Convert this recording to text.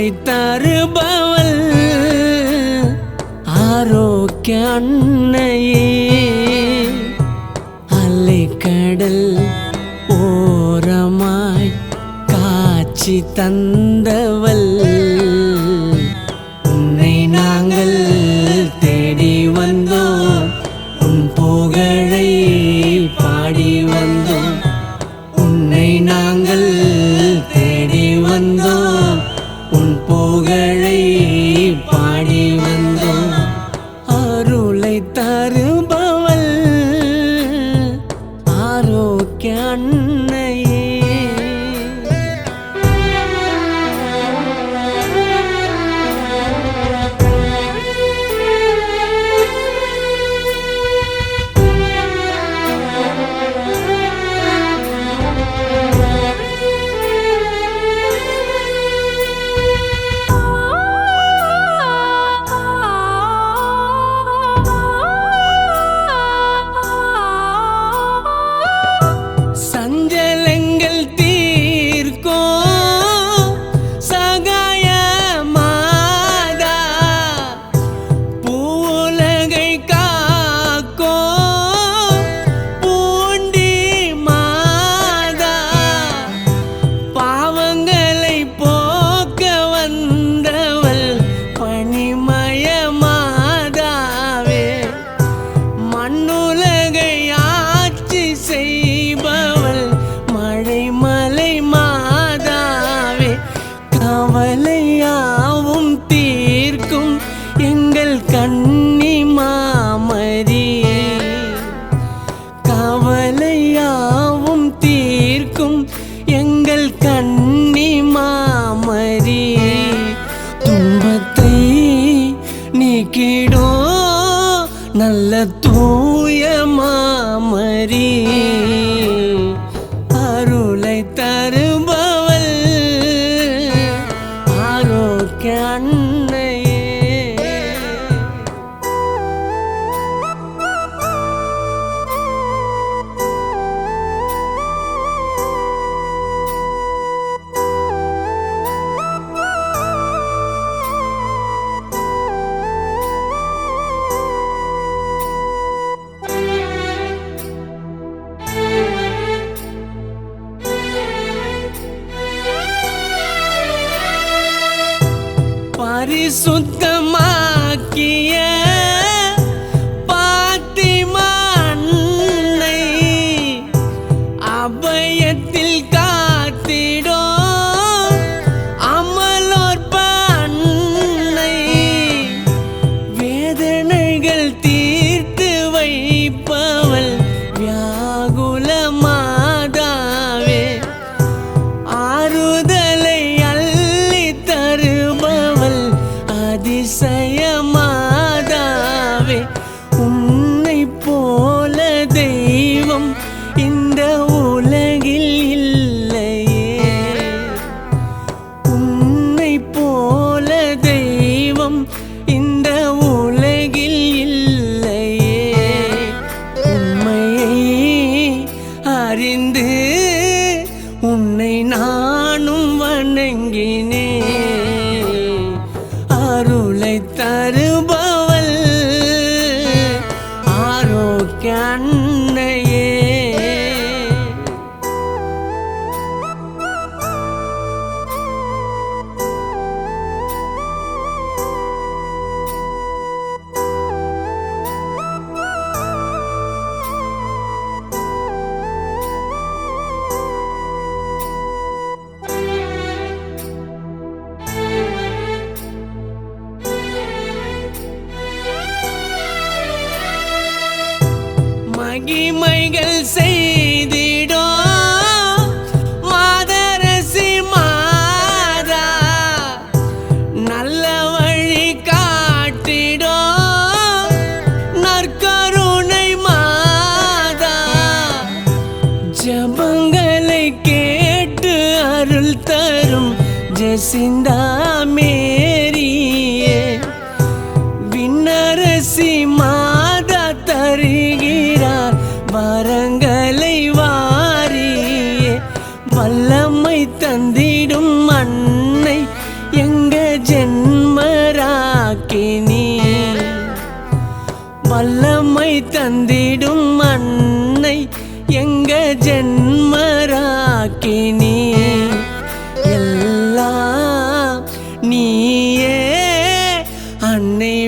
அன்னை தருபவள் ஆரோக்கிய அன்னையே. அலைக்கடல் ஓரமாய் காட்சி தந்தவள். தூய மாமரி அருளை தரும் പരിശുദ്ധ அதிசய மாதாவே உன்னை போல தெய்வம் இந்த உலகில் இல்லையே. உன்னை போல தெய்வம் இந்த உலகில் இல்லையே. உண்மையை அறிந்து உன்னை நானும் வணங்கினேன். மகிமைகள் செய்திடோ? மாதரசி மாதா நல்ல வழி காட்டிடோ? நற்கருணை மாதா ஜபங்களை கேட்டு அருள் தரும் ஜெசிந்தா தந்திடும் அன்னை எங்க ஜென்மராக்கினி? எல்லாம் நீயே அன்னை